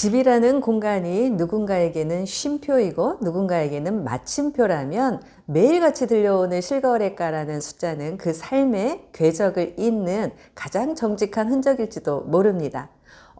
집이라는 공간이 누군가에게는 쉼표이고 누군가에게는 마침표라면 매일같이 들려오는 실거래가라는 숫자는 그 삶의 궤적을 잇는 가장 정직한 흔적일지도 모릅니다.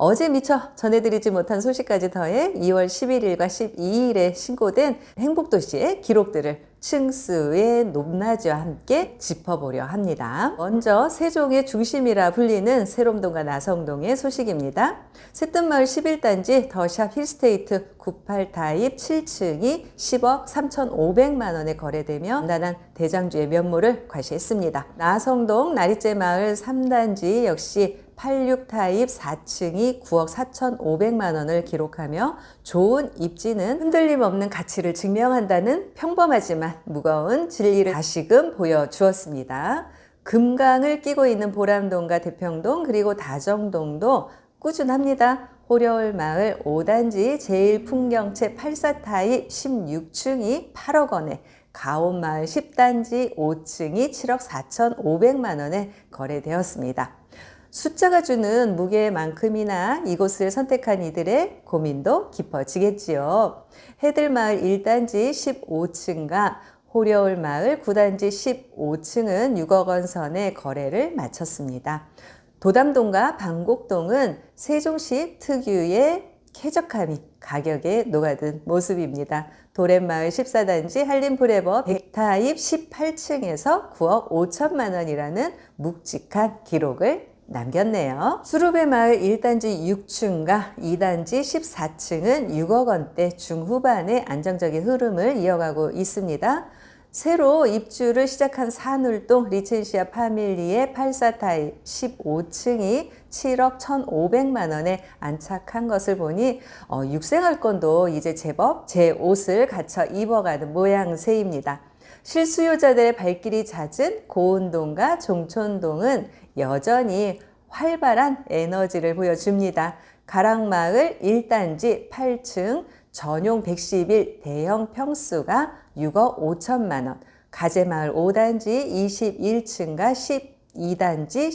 어제 미처 전해드리지 못한 소식까지 더해 2월 11일과 12일에 신고된 행복도시의 기록들을 층수의 높낮이와 함께 짚어보려 합니다. 먼저 세종의 중심이라 불리는 세롬동과 나성동의 소식입니다. 새뜸마을 11단지 더샵 힐스테이트 98타입 7층이 10억 3,500만 원에 거래되며 나난 대장주의 면모를 과시했습니다. 나성동 나리째 마을 3단지 역시 86타입 4층이 9억 4,500만 원을 기록하며 좋은 입지는 흔들림 없는 가치를 증명한다는 평범하지만 무거운 진리를 다시금 보여주었습니다. 금강을 끼고 있는 보람동과 대평동 그리고 다정동도 꾸준합니다. 호려울 마을 5단지 제일풍경채 84타입 16층이 8억 원에 가온 마을 10단지 5층이 7억 4,500만 원에 거래되었습니다. 숫자가 주는 무게만큼이나 이곳을 선택한 이들의 고민도 깊어지겠지요. 해들마을 1단지 15층과 호려울 마을 9단지 15층은 6억 원 선의 거래를 마쳤습니다. 도담동과 방곡동은 세종시 특유의 쾌적함이 가격에 녹아든 모습입니다. 도렛마을 14단지 한림브레버 100타입 18층에서 9억 5천만 원이라는 묵직한 기록을 남겼네요. 수루베 마을 1단지 6층과 2단지 14층은 6억 원대 중후반의 안정적인 흐름을 이어가고 있습니다. 새로 입주를 시작한 산울동 리첸시아 파밀리의 84타입 15층이 7억 1,500만 원에 안착한 것을 보니 어, 육생활권도 이제 제법 제 옷을 갖춰 입어가는 모양새입니다. 실수요자들의 발길이 잦은 고운동과 종촌동은 여전히 활발한 에너지를 보여줍니다. 가락마을 1단지 8층 전용 111 대형 평수가 6억 5천만 원, 가재마을 5단지 21층과 12단지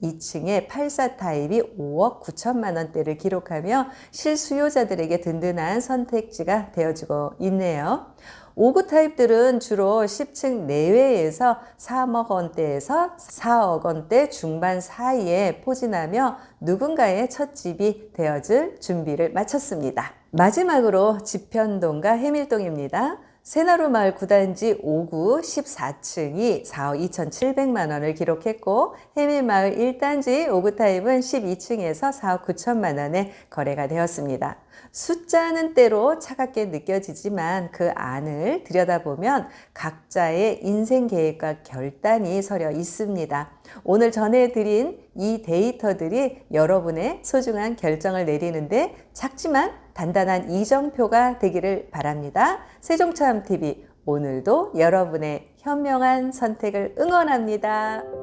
12층의 84타입이 5억 9천만 원대를 기록하며 실수요자들에게 든든한 선택지가 되어주고 있네요. 5구 타입들은 주로 10층 내외에서 3억 원대에서 4억 원대 중반 사이에 포진하며 누군가의 첫 집이 되어줄 준비를 마쳤습니다. 마지막으로 지편동과 해밀동입니다. 새나루 마을 9단지 5구 14층이 4억 2,700만 원을 기록했고 해밀 마을 1단지 5구 타입은 12층에서 4억 9천만 원에 거래가 되었습니다. 숫자는 때로 차갑게 느껴지지만 그 안을 들여다보면 각자의 인생 계획과 결단이 서려 있습니다. 오늘 전해드린 이 데이터들이 여러분의 소중한 결정을 내리는데 작지만 단단한 이정표가 되기를 바랍니다. 세종참TV 오늘도 여러분의 현명한 선택을 응원합니다.